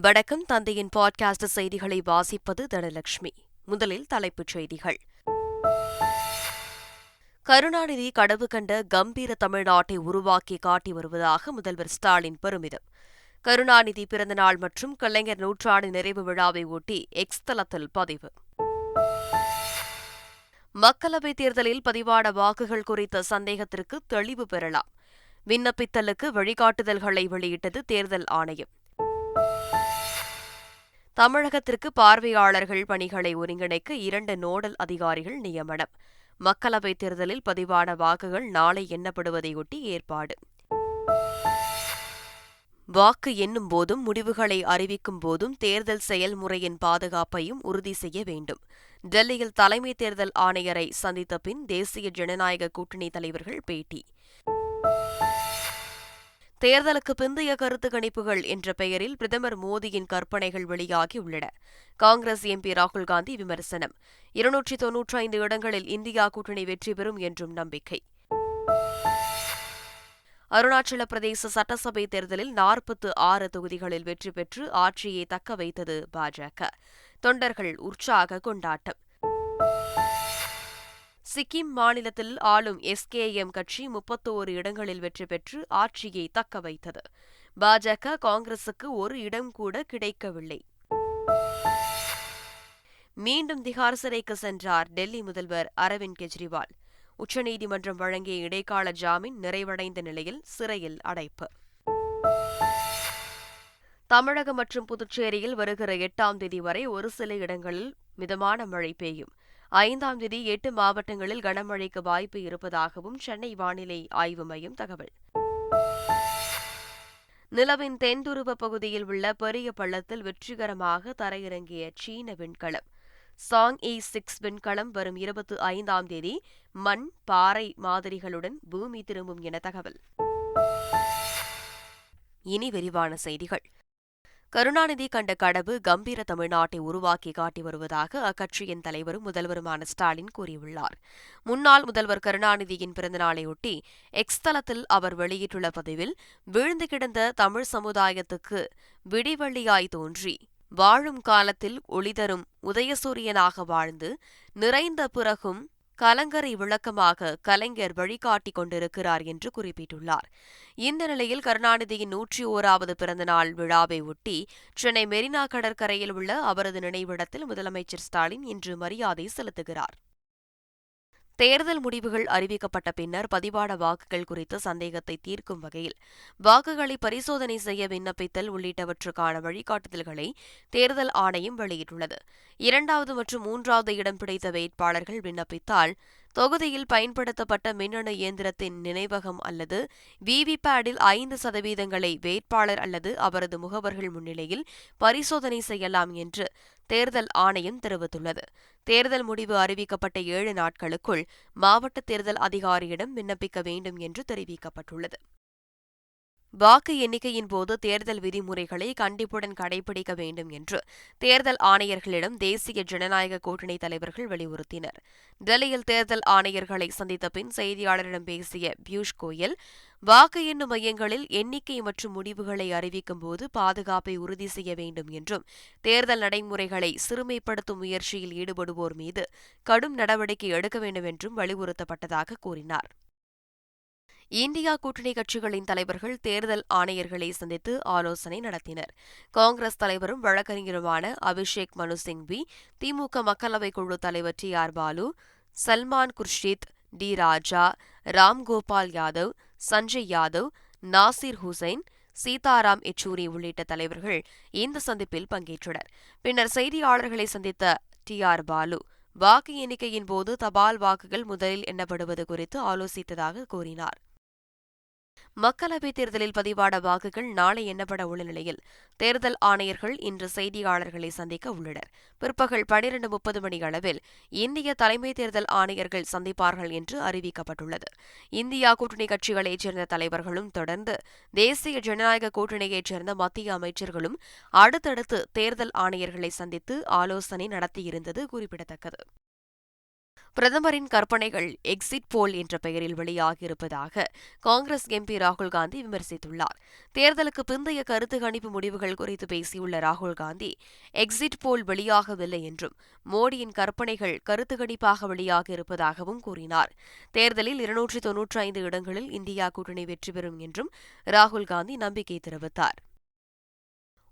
வணக்கம். தந்தையின் பாட்காஸ்ட் செய்திகளை வாசிப்பது தனலட்சுமி. முதலில் தலைப்புச் செய்திகள். கருணாநிதி கடவு கண்ட கம்பீர தமிழ்நாட்டை உருவாக்கி காட்டி வருவதாக முதல்வர் ஸ்டாலின் பெருமிதம். கருணாநிதி பிறந்தநாள் மற்றும் கலைஞர் நூற்றாண்டு நிறைவு விழாவை ஒட்டி எக்ஸ் தளத்தில் பதிவு. மக்களவைத் தேர்தலில் பதிவான வாக்குகள் குறித்த சந்தேகத்திற்கு தெளிவு பெறலாம். விண்ணப்பித்தலுக்கு வழிகாட்டுதல்களை வெளியிட்டது தேர்தல் ஆணையம். தமிழகத்திற்கு பார்வையாளர்கள் பணிகளை ஒருங்கிணைக்க இரண்டு நோடல் அதிகாரிகள் நியமனம். மக்களவைத் தேர்தலில் பதிவான வாக்குகள் நாளை எண்ணப்படுவதையொட்டி ஏற்பாடு. வாக்கு எண்ணும் போதும் முடிவுகளை அறிவிக்கும் போதும் தேர்தல் செயல்முறையின் பாதுகாப்பையும் உறுதி செய்ய வேண்டும். டெல்லியில் தலைமை தேர்தல் ஆணையரை சந்தித்த பின் தேசிய ஜனநாயக கூட்டணி தலைவர்கள் பேட்டி. தேர்தலுக்கு பிந்தைய கருத்து கணிப்புகள் என்ற பெயரில் பிரதமர் மோடியின் கற்பனைகள் வெளியாகியுள்ளன காங்கிரஸ் எம்பி ராகுல் காந்தி விமர்சனம். இருநூற்றி தொன்னூற்றி ஐந்து இடங்களில் இந்தியா கூட்டணி வெற்றி பெறும் என்றும் நம்பிக்கை. அருணாச்சல பிரதேச சட்டசபை தேர்தலில் நாற்பத்து ஆறு தொகுதிகளில் வெற்றி பெற்று ஆட்சியை தக்க வைத்தது பாஜக தொண்டர்கள் உற்சாக கொண்டாட்டம். சிக்கிம் மாநிலத்தில் ஆளும் எஸ்கேஎம் கட்சி முப்பத்தோரு இடங்களில் வெற்றி பெற்று ஆட்சியை தக்க வைத்தது. பாஜக காங்கிரசுக்கு ஒரு இடம் கூட கிடைக்கவில்லை. மீண்டும் திகார் சிறைக்கு சென்றார் டெல்லி முதல்வர் அரவிந்த் கெஜ்ரிவால். உச்சநீதிமன்றம் வழங்கிய இடைக்கால ஜாமீன் நிறைவடைந்த நிலையில் சிறையில் அடைப்பு. தமிழகம் மற்றும் புதுச்சேரியில் வருகிற எட்டாம் தேதி வரை ஒரு சில இடங்களில் மிதமான மழை பெய்யும். ஐந்தாம் தேதி எட்டு மாவட்டங்களில் கனமழைக்கு வாய்ப்பு இருப்பதாகவும் சென்னை வானிலை ஆய்வு மையம் தகவல். நிலவின் தென்துருவ பகுதியில் உள்ள பெரிய பள்ளத்தில் வெற்றிகரமாக தரையிறங்கிய சீன விண்கலம். சாங் இ சிக்ஸ் விண்கலம் வரும் இருபத்தி ஐந்தாம் தேதி மண் பாறை மாதிரிகளுடன் பூமி திரும்பும் என தகவல். இனி விரிவான செய்திகள். கருணாநிதி கண்ட கடவு கம்பீர தமிழ்நாட்டை உருவாக்கி காட்டி வருவதாக அக்கட்சியின் தலைவரும் முதல்வருமான ஸ்டாலின் கூறியுள்ளார். முன்னாள் முதல்வர் கருணாநிதியின் பிறந்தநாளையொட்டி எக்ஸ் தளத்தில் அவர் வெளியிட்டுள்ள பதிவில் வீழ்ந்து கிடந்த தமிழ் சமுதாயத்துக்கு விடிவள்ளியாய் தோன்றி வாழும் காலத்தில் ஒளிதரும் உதயசூரியனாக வாழ்ந்து நிறைந்த பிறகும் கலங்கரை விளக்கமாக கலைஞர் வழிகாட்டிக் கொண்டிருக்கிறார் என்று குறிப்பிட்டுள்ளார். இந்த நிலையில் கருணாநிதியின் நூற்றி ஓராவது பிறந்தநாள் விழாவை ஒட்டி சென்னை மெரினா கடற்கரையில் உள்ள அவரது நினைவிடத்தில் முதலமைச்சர் ஸ்டாலின் இன்று மரியாதை செலுத்துகிறார். தேர்தல் முடிவுகள் அறிவிக்கப்பட்ட பின்னர் பதிவான வாக்குகள் குறித்த சந்தேகத்தை தீர்க்கும் வகையில் வாக்குகளை பரிசோதனை செய்ய விண்ணப்பித்தல் உள்ளிட்டவற்றுக்கான வழிகாட்டுதல்களை தேர்தல் ஆணையம் வெளியிட்டுள்ளது. இரண்டாவது மற்றும் மூன்றாவது இடம் பிடித்த வேட்பாளர்கள் விண்ணப்பித்தால் தொகுதியில் பயன்படுத்தப்பட்ட மின்னணு இயந்திரத்தின் நினைவகம் அல்லது விவிபேடில் ஐந்து சதவீதங்களை வேட்பாளர் அல்லது அவரது முகவர்கள் முன்னிலையில் பரிசோதனை செய்யலாம் என்று தேர்தல் ஆணையம் தெரிவித்துள்ளது. தேர்தல் முடிவு அறிவிக்கப்பட்ட ஏழு நாட்களுக்குள் மாவட்ட தேர்தல் அதிகாரியிடம் விண்ணப்பிக்க வேண்டும் என்று தெரிவிக்கப்பட்டுள்ளது. வாக்கு எண்ணிக்கையின் போது தேர்தல் விதிமுறைகளை கண்டிப்புடன் கடைபிடிக்க வேண்டும் என்று தேர்தல் ஆணையர்களிடம் தேசிய ஜனநாயக கூட்டணி தலைவர்கள் வலியுறுத்தினர். டெல்லியில் தேர்தல் ஆணையர்களை சந்தித்த பின் செய்தியாளரிடம் பேசிய பியூஷ் கோயல் வாக்கு எண்ணும் மையங்களில் எண்ணிக்கை மற்றும் முடிவுகளை அறிவிக்கும் போது பாதுகாப்பை உறுதி செய்ய வேண்டும் என்றும் தேர்தல் நடைமுறைகளை சிறுமைப்படுத்தும் முயற்சியில் ஈடுபடுவோர் மீது கடும் நடவடிக்கை எடுக்க வேண்டும் என்றும் வலியுறுத்தப்பட்டதாக கூறினார். இந்தியா கூட்டணி கட்சிகளின் தலைவர்கள் தேர்தல் ஆணையர்களை சந்தித்து ஆலோசனை நடத்தினர். காங்கிரஸ் தலைவரும் வழக்கறிஞருமான அபிஷேக் மனு சிங்வி திமுக மக்களவைக் குழு தலைவர் T R Baalu Salman Khurshid D Raja Ramgopal Yadav Sanjay Yadav Nasir Hussain Sitaram Yechury உள்ளிட்ட தலைவர்கள் இந்த சந்திப்பில் பங்கேற்றனர். பின்னர் செய்தியாளர்களை சந்தித்த டி ஆர் பாலு வாக்கு எண்ணிக்கையின் போது தபால் வாக்குகள் முதலில் எண்ணப்படுவது குறித்து ஆலோசித்ததாக கூறினார். மக்களவைத் தேர்தலில் பதிவான வாக்குகள் நாளை எண்ணப்பட உள்ள நிலையில். தேர்தல் ஆணையர்கள் இன்று செய்தியாளர்களை சந்திக்க உள்ளனர். பிற்பகல் பனிரண்டு முப்பது மணி அளவில் இந்திய தலைமை தேர்தல் ஆணையர்கள் சந்திப்பார்கள் என்று அறிவிக்கப்பட்டுள்ளது. இந்தியா கூட்டணி கட்சிகளைச் சேர்ந்த தலைவர்களும் தொடர்ந்து தேசிய ஜனநாயக கூட்டணியைச் சேர்ந்த மத்திய அமைச்சர்களும் அடுத்தடுத்து தேர்தல் ஆணையர்களை சந்தித்து ஆலோசனை நடத்தியிருந்தது குறிப்பிடத்தக்கது. பிரதமரின் கற்பனைகள் எக்ஸிட் போல் என்ற பெயரில் வெளியாகியிருப்பதாக காங்கிரஸ் எம்பி ராகுல் காந்தி விமர்சித்துள்ளார். தேர்தலுக்கு பிந்தைய கருத்து கணிப்பு முடிவுகள் குறித்து பேசியுள்ள ராகுல் காந்தி எக்ஸிட் போல் வெளியாகவில்லை என்றும் மோடியின் கற்பனைகள் கருத்து கணிப்பாக வெளியாகியிருப்பதாகவும் கூறினார். தேர்தலில் இருநூற்றி தொன்னூற்றி ஐந்து இடங்களில் இந்தியா கூட்டணி வெற்றி பெறும் என்றும் ராகுல் காந்தி நம்பிக்கை தெரிவித்தார்.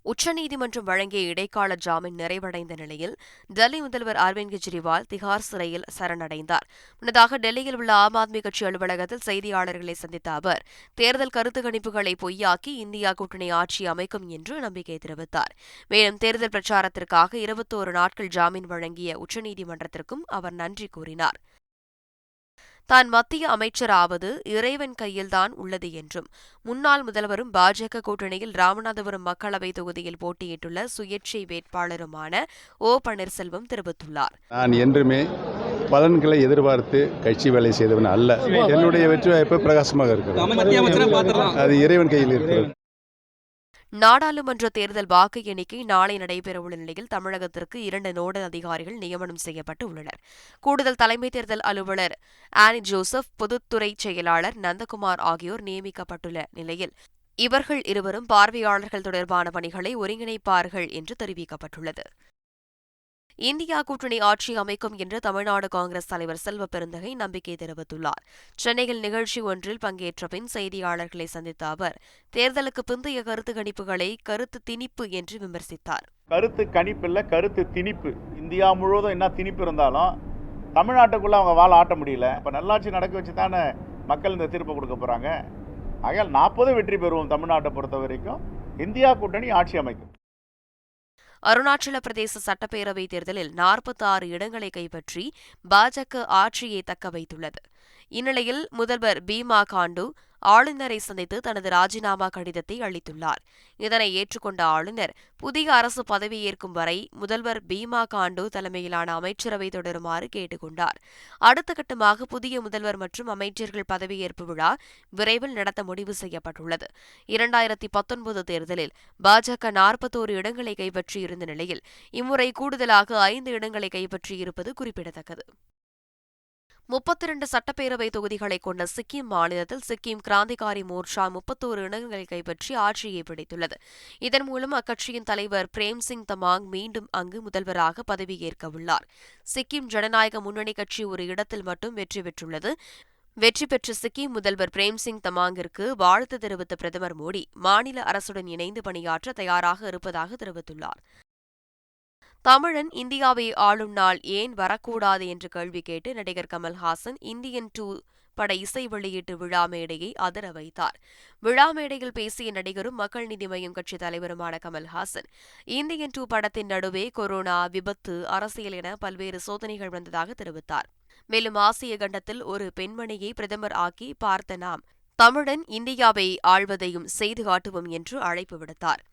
உச்சநீதிமன்றம் வழங்கிய இடைக்கால ஜாமீன் நிறைவடைந்த நிலையில் டெல்லி முதல்வர் அரவிந்த் கெஜ்ரிவால் திகார் சிறையில் சரணடைந்தார். முன்னதாக டெல்லியில் உள்ள ஆம் ஆத்மி கட்சி அலுவலகத்தில் செய்தியாளர்களை சந்தித்த அவர் தேர்தல் கருத்து கணிப்புகளை பொய்யாக்கி இந்தியா கூட்டணி ஆட்சி அமைக்கும் என்று நம்பிக்கை தெரிவித்தார். மேலும் தேர்தல் பிரச்சாரத்திற்காக இருபத்தோரு நாட்கள் ஜாமீன் வழங்கிய உச்சநீதிமன்றத்திற்கும் அவர் நன்றி கூறினார். தான் மத்திய அமைச்சராவது இறைவன் கையில்தான் உள்ளது என்றும் முன்னாள் முதல்வரும் பாஜக கூட்டணியில் ராமநாதபுரம் மக்களவை தொகுதியில் போட்டியிட்டுள்ள சுயேட்சை வேட்பாளருமான ஓ. பன்னீர்செல்வம் தெரிவித்துள்ளார். நான் என்றுமே பலன்களை எதிர்பார்த்து கட்சி வேலை செய்தவன் அல்ல. என்னுடைய வெற்றி வாய்ப்பு பிரகாசமாக இருக்கிறது. அது இறைவன் கையில் இருக்கிறது. நாடாளுமன்ற தேர்தல் வாக்கு எண்ணிக்கை நாளை நடைபெறவுள்ள நிலையில் தமிழகத்திற்கு இரண்டு நோடல் அதிகாரிகள் நியமனம் செய்யப்பட்டு உள்ளனர் கூடுதல் தலைமை தேர்தல் அலுவலர் ஆனி ஜோசப் பொதுத்துறை செயலாளர் நந்தகுமார் ஆகியோர் நியமிக்கப்பட்டுள்ள நிலையில் இவர்கள் இருவரும் பார்வையாளர்கள் தொடர்பான பணிகளை ஒருங்கிணைப்பார்கள் என்று தெரிவிக்கப்பட்டுள்ளது. இந்தியா கூட்டணி ஆட்சி அமைக்கும் என்று தமிழ்நாடு காங்கிரஸ் தலைவர் செல்வ பெருந்தகை நம்பிக்கை தெரிவித்துள்ளார். சென்னையில் நிகழ்ச்சி ஒன்றில் பங்கேற்ற பின் செய்தியாளர்களை சந்தித்த அவர் தேர்தலுக்கு பிந்தைய கருத்து கணிப்புகளை கருத்து திணிப்பு என்று விமர்சித்தார். கருத்து கணிப்பில் கருத்து திணிப்பு. இந்தியா முழுவதும் என்ன திணிப்பு இருந்தாலும் தமிழ்நாட்டுக்குள்ளே அவங்க வாழ ஆட்ட முடியல. இப்போ நல்லாட்சி நடக்க வச்சு தானே மக்கள் இந்த தீர்ப்பு கொடுக்க போகிறாங்க ஆகையால் நாற்பது வெற்றி பெறுவோம் தமிழ்நாட்டை பொறுத்த வரைக்கும் இந்தியா கூட்டணி ஆட்சி அமைக்கும். அருணாச்சல பிரதேச சட்டப்பேரவைத் தேர்தலில் நாற்பத்தி ஆறு இடங்களை கைப்பற்றி பாஜக ஆட்சியை தக்க வைத்துள்ளது. இந்நிலையில் முதல்வர் பீமா காண்டு ஆளுநரை சந்தித்து தனது ராஜினாமா கடிதத்தை அளித்துள்ளார். இதனை ஏற்றுக்கொண்ட ஆளுநர் புதிய அரசு பதவியேற்கும் வரை முதல்வர் பீமா காண்டு தலைமையிலான அமைச்சரவை தொடருமாறு கேட்டுக்கொண்டார். அடுத்த கட்டமாக புதிய முதல்வர் மற்றும் அமைச்சர்கள் பதவியேற்பு விழா விரைவில் நடத்த முடிவு செய்யப்பட்டுள்ளது. இரண்டாயிரத்தி பத்தொன்பது தேர்தலில் பாஜக நாற்பத்தோரு இடங்களை கைப்பற்றியிருந்த நிலையில் இம்முறை கூடுதலாக ஐந்து இடங்களை கைப்பற்றியிருப்பது குறிப்பிடத்தக்கது. முப்பத்தி இரண்டு சட்டப்பேரவை தொகுதிகளை கொண்ட சிக்கிம் மாநிலத்தில் சிக்கிம் கிராந்திகாரி மோர்ச்சா முப்பத்தோரு இடங்களை கைப்பற்றி ஆட்சியை பிடித்துள்ளது. இதன் மூலம் அக்கட்சியின் தலைவர் பிரேம் சிங் தமாங் மீண்டும் அங்கு முதல்வராக பதவியேற்க உள்ளார் சிக்கிம் ஜனநாயக முன்னணி கட்சி ஒரு இடத்தில் மட்டும் வெற்றி பெற்றுள்ளது. வெற்றி பெற்ற சிக்கிம் முதல்வர் பிரேம்சிங் தமாங்கிற்கு வாழ்த்து தெரிவித்த பிரதமர் மோடி மாநில அரசுடன் இணைந்து பணியாற்ற தயாராக இருப்பதாக தெரிவித்துள்ளார். தமிழன் இந்தியாவை ஆளும் நாள் ஏன் வரக்கூடாது என்று கேள்வி கேட்டு நடிகர் கமல்ஹாசன் இந்தியன் டூ பட இசை வெளியீட்டு விழா மேடையை அதிர வைத்தார். விழா மேடையில் பேசிய நடிகரும் மக்கள் நீதி மய்யம் கட்சி தலைவருமான கமல்ஹாசன் இந்தியன் டூ படத்தின் நடுவே கொரோனா விபத்து அரசியல் என பல்வேறு சோதனைகள் வந்ததாக தெரிவித்தார். மேலும் ஆசிய கண்டத்தில் ஒரு பெண்மணியை பிரதமர் ஆக்கி பார்த்த நாம் தமிழன் இந்தியாவை ஆள்வதையும் செய்து காட்டுவோம் என்று அழைப்பு விடுத்தார்.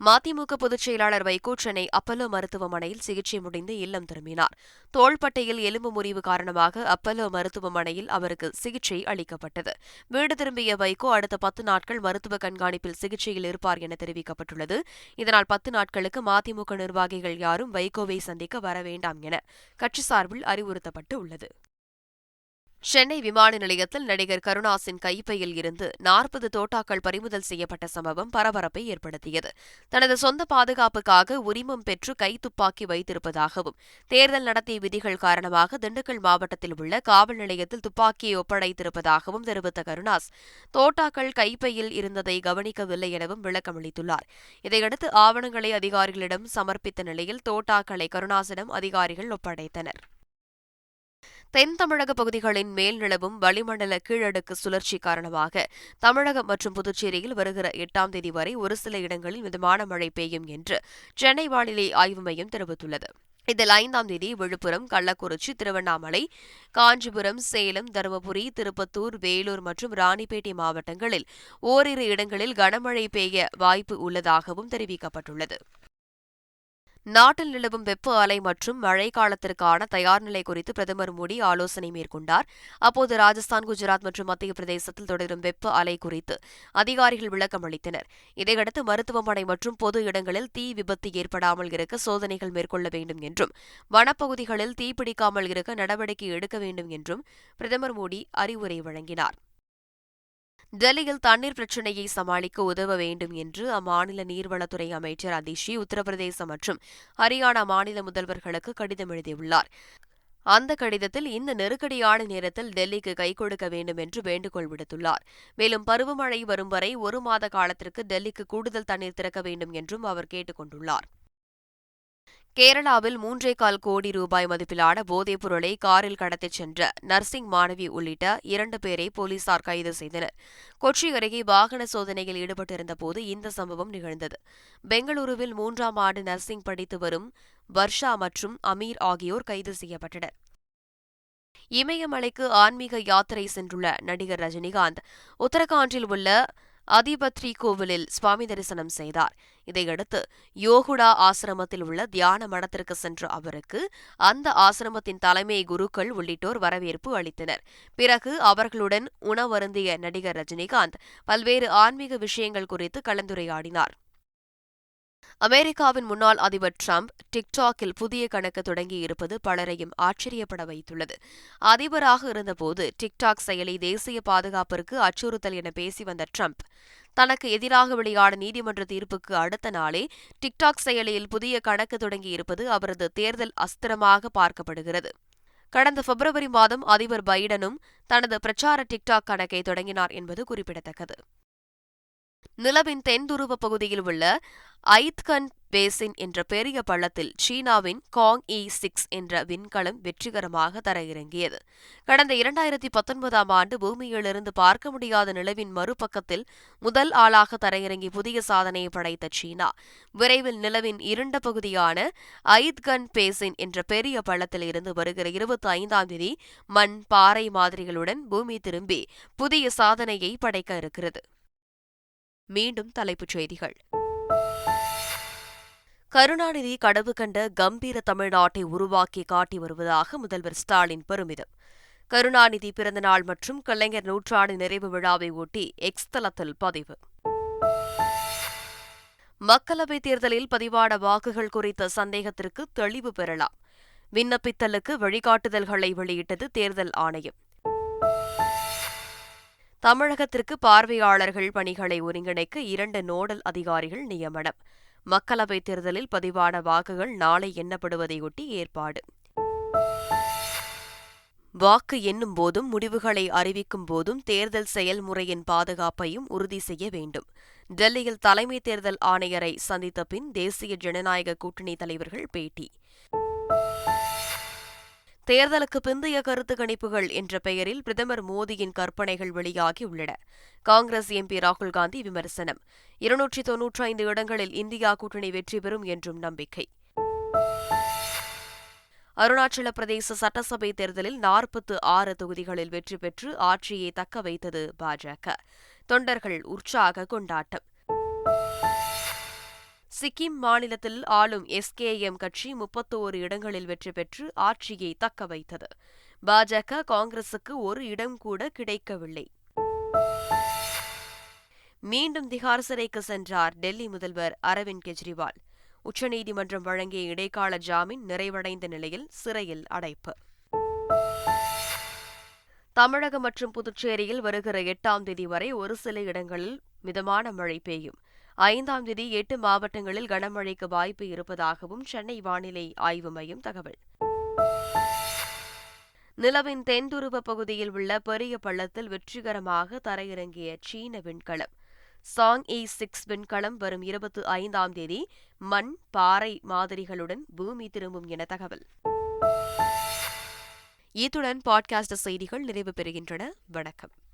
மதிமுக பொதுச் செயலாளர் வைகோ சென்னை அப்பல்லோ மருத்துவமனையில் சிகிச்சை முடிந்து இல்லம் திரும்பினார். தோள்பட்டையில் எலும்பு முறிவு காரணமாக அப்பல்லோ மருத்துவமனையில் அவருக்கு சிகிச்சை அளிக்கப்பட்டது. வீடு திரும்பிய வைகோ அடுத்த பத்து நாட்கள் மருத்துவ கண்காணிப்பில் சிகிச்சையில் இருப்பார் என தெரிவிக்கப்பட்டுள்ளது. இதனால் பத்து நாட்களுக்கு மதிமுக நிர்வாகிகள் யாரும் வைகோவை சந்திக்க வர வேண்டாம் என கட்சி சார்பில் அறிவுறுத்தப்பட்டு உள்ளது. சென்னை விமான நிலையத்தில் நடிகர் கருணாசின் கைப்பையில் இருந்து நாற்பது தோட்டாக்கள் பறிமுதல் செய்யப்பட்ட சம்பவம் பரபரப்பை ஏற்படுத்தியது. தனது சொந்த பாதுகாப்புக்காக உரிமம் பெற்று கைத்துப்பாக்கி வைத்திருப்பதாகவும் தேர்தல் நடத்திய விதிகள் காரணமாக திண்டுக்கல் மாவட்டத்தில் உள்ள காவல் நிலையத்தில் துப்பாக்கியை ஒப்படைத்திருப்பதாகவும் தெரிவித்த கருணாஸ் தோட்டாக்கள் கைப்பையில் இருந்ததை கவனிக்கவில்லை எனவும் விளக்கமளித்துள்ளார். இதையடுத்து ஆவணங்களை அதிகாரிகளிடம் சமர்ப்பித்த நிலையில் தோட்டாக்களை கருணாசிடம் அதிகாரிகள் ஒப்படைத்தனர். தென் தமிழக பகுதிகளின் மேல் நிலவும் வளிமண்டல கீழடுக்கு சுழற்சி காரணமாக தமிழகம் மற்றும் புதுச்சேரியில் வருகிற எட்டாம் தேதி வரை ஒரு சில இடங்களில் மிதமான மழை பெய்யும் என்று சென்னை வானிலை ஆய்வு மையம் தெரிவித்துள்ளது. இதில் ஐந்தாம் தேதி விழுப்புரம் கள்ளக்குறிச்சி திருவண்ணாமலை காஞ்சிபுரம் சேலம் தருமபுரி திருப்பத்தூர் வேலூர் மற்றும் ராணிப்பேட்டை மாவட்டங்களில் ஓரிரு இடங்களில் கனமழை பெய்ய வாய்ப்பு உள்ளதாகவும் தெரிவிக்கப்பட்டுள்ளது. நாட்டில் நிலவும் வெப்ப அலை மற்றும் மழை காலத்திற்கான தயார் நிலை குறித்து பிரதமர் மோடி ஆலோசனை மேற்கொண்டார். அப்போது ராஜஸ்தான் குஜராத் மற்றும் மத்திய பிரதேசத்தில் தொடரும் வெப்ப அலை குறித்து அதிகாரிகள் விளக்கம் அளித்தனர். இதையடுத்து மருத்துவமனை மற்றும் பொது இடங்களில் தீ விபத்து ஏற்படாமல் இருக்க சோதனைகள் மேற்கொள்ள வேண்டும் என்றும் வனப்பகுதிகளில் தீப்பிடிக்காமல் இருக்க நடவடிக்கை எடுக்க வேண்டும் என்றும் பிரதமர் மோடி அறிவுரை வழங்கினார். டெல்லியில் தண்ணீர் பிரச்சினையை சமாளிக்க உதவ வேண்டும் என்று அம்மாநில நீர்வளத்துறை அமைச்சர் அதிஷி உத்தரப்பிரதேசம் மற்றும் ஹரியானா மாநில முதல்வர்களுக்கு கடிதம் எழுதியுள்ளார். அந்த கடிதத்தில் இந்த நெருக்கடியான நேரத்தில் டெல்லிக்கு கை கொடுக்க வேண்டும் என்று வேண்டுகோள் விடுத்துள்ளார். மேலும் பருவமழை வரும் வரை ஒரு மாத காலத்திற்கு டெல்லிக்கு கூடுதல் தண்ணீர் திறக்க வேண்டும் என்றும் அவர் கேட்டுக் கொண்டுள்ளார். கேரளாவில் மூன்றே கால் கோடி ரூபாய் மதிப்பிலான போதைப் பொருளை காரில் கடத்திச் சென்ற நர்சிங் மாணவி உள்ளிட்ட இரண்டு பேரை போலீசார் கைது செய்தனர். கொச்சி அருகே வாகன சோதனையில் ஈடுபட்டிருந்தபோது இந்த சம்பவம் நிகழ்ந்தது. பெங்களூருவில் மூன்றாம் ஆண்டு நர்சிங் படித்து வரும் வர்ஷா மற்றும் அமீர் ஆகியோர் கைது செய்யப்பட்டனர். இமயமலைக்கு ஆன்மீக யாத்திரை சென்றுள்ள நடிகர் ரஜினிகாந்த் உத்தரகாண்டில் உள்ள அதிபத்ரி கோவிலில் சுவாமி தரிசனம் செய்தார். இதையடுத்து யோகுடா ஆசிரமத்தில் உள்ள தியான மடத்திற்கு சென்ற அவருக்கு அந்த ஆசிரமத்தின் தலைமை குருக்கள் உள்ளிட்டோர் வரவேற்பு அளித்தனர். பிறகு அவர்களுடன் உணவருந்திய நடிகர் ரஜினிகாந்த் பல்வேறு ஆன்மீக விஷயங்கள் குறித்து கலந்துரையாடினார். அமெரிக்காவின் முன்னாள் அதிபர் டிரம்ப் டிக்டாக்கில் புதிய கணக்கு தொடங்கியிருப்பது பலரையும் ஆச்சரியப்பட வைத்துள்ளது. அதிபராக இருந்தபோது டிக்டாக் செயலி தேசிய பாதுகாப்பிற்கு அச்சுறுத்தல் என பேசி வந்த டிரம்ப் தனக்கு எதிராக வெளியான நீதிமன்ற தீர்ப்புக்கு அடுத்த நாளே டிக்டாக் செயலியில் புதிய கணக்கு தொடங்கியிருப்பது அவரது தேர்தல் அஸ்திரமாக பார்க்கப்படுகிறது. கடந்த பிப்ரவரி மாதம் அதிபர் பைடனும் தனது பிரச்சார டிக்டாக் கணக்கை தொடங்கினார் என்பது குறிப்பிடத்தக்கது. நிலவின் தென்துருவ பகுதியில் உள்ள ஐத்கன் பேசின் என்ற பெரிய பள்ளத்தில் சீனாவின் காங் இ சிக்ஸ் என்ற விண்கலம் வெற்றிகரமாக தரையிறங்கியது. கடந்த இரண்டாயிரத்தி பத்தொன்பதாம் ஆண்டு பூமியிலிருந்து பார்க்க முடியாத நிலவின் மறுபக்கத்தில் முதல் ஆளாக தரையிறங்கி புதிய சாதனையை படைத்த சீனா. விரைவில் நிலவின் இருண்ட பகுதியான ஐத்கன் பேசின் என்ற பெரிய பள்ளத்தில் இருந்து வருகிற இருபத்தி ஐந்தாம் தேதி மண் பாறை மாதிரிகளுடன் பூமி திரும்பி புதிய சாதனையை படைக்க இருக்கிறது. மீண்டும் தலைப்புச் செய்திகள். கருணாநிதி கடவு கண்ட கம்பீர தமிழ்நாட்டை உருவாக்கி காட்டி வருவதாக முதல்வர் ஸ்டாலின் பெருமிதம். கருணாநிதி பிறந்தநாள் மற்றும் கலைஞர் நூற்றாண்டு நிறைவு விழாவை ஒட்டி எக்ஸ் தளத்தில் பதிவு. மக்களவைத் தேர்தலில் பதிவான வாக்குகள் குறித்த சந்தேகத்திற்கு தெளிவு பெறலாம். விண்ணப்பித்தலுக்கு வழிகாட்டுதல்களை வெளியிட்டது தேர்தல் ஆணையம். தமிழகத்திற்கு பார்வையாளர்கள் பணிகளை ஒருங்கிணைக்க இரண்டு நோடல் அதிகாரிகள் நியமனம். மக்களவைத் தேர்தலில் பதிவான வாக்குகள் நாளை எண்ணப்படுவதையொட்டி ஏற்பாடு. வாக்கு எண்ணும் போதும் முடிவுகளை அறிவிக்கும் போதும் தேர்தல் செயல்முறையின் பாதுகாப்பையும் உறுதி செய்ய வேண்டும். டெல்லியில் தலைமை தேர்தல் ஆணையரை சந்தித்த பின் தேசிய ஜனநாயக கூட்டணி தலைவர்கள் பேட்டி. தேர்தலுக்கு பிந்தைய கருத்து கணிப்புகள் என்ற பெயரில் பிரதமர் மோடியின் கற்பனைகள் வெளியாகியுள்ளன. காங்கிரஸ் எம்பி ராகுல் காந்தி விமர்சனம். இருநூற்றி தொன்னூற்றி ஐந்து இடங்களில் இந்தியா கூட்டணி வெற்றி பெறும் என்றும் நம்பிக்கை. அருணாச்சல பிரதேச சட்டசபை தேர்தலில் நாற்பத்து ஆறு தொகுதிகளில் வெற்றி பெற்று ஆட்சியை தக்க வைத்தது பாஜக தொண்டர்கள் உற்சாக கொண்டாட்டம். சிக்கிம் மாநிலத்தில் ஆளும் எஸ்கேஎம் கட்சி முப்பத்தோரு இடங்களில் வெற்றி பெற்று ஆட்சியை தக்க வைத்தது. பாஜக காங்கிரசுக்கு ஒரு இடம் கூட கிடைக்கவில்லை. மீண்டும் திகார் சிறைக்கு சென்றார் டெல்லி முதல்வர் அரவிந்த் கெஜ்ரிவால். உச்சநீதிமன்றம் வழங்கிய இடைக்கால ஜாமீன் நிறைவடைந்த நிலையில் சிறையில் அடைப்பு. தமிழகம் மற்றும் புதுச்சேரியில் வருகிற எட்டாம் தேதி வரை ஒரு சில இடங்களில் மிதமான மழை பெய்யும். ஐந்தாம் தேதி எட்டு மாவட்டங்களில் கனமழைக்கு வாய்ப்பு இருப்பதாகவும் சென்னை வானிலை ஆய்வு மையம் தகவல். நிலவின் தென்துருவ பகுதியில் உள்ள பெரிய பள்ளத்தில் வெற்றிகரமாக தரையிறங்கிய சீன விண்கலம். சாங் இ சிக்ஸ் விண்கலம் வரும் இருபத்தி ஐந்தாம் தேதி மண் பாறை மாதிரிகளுடன் பூமி திரும்பும் என தகவல். இத்துடன் பாட்காஸ்ட் செய்திகள் நிறைவு பெறுகின்றன. வணக்கம்.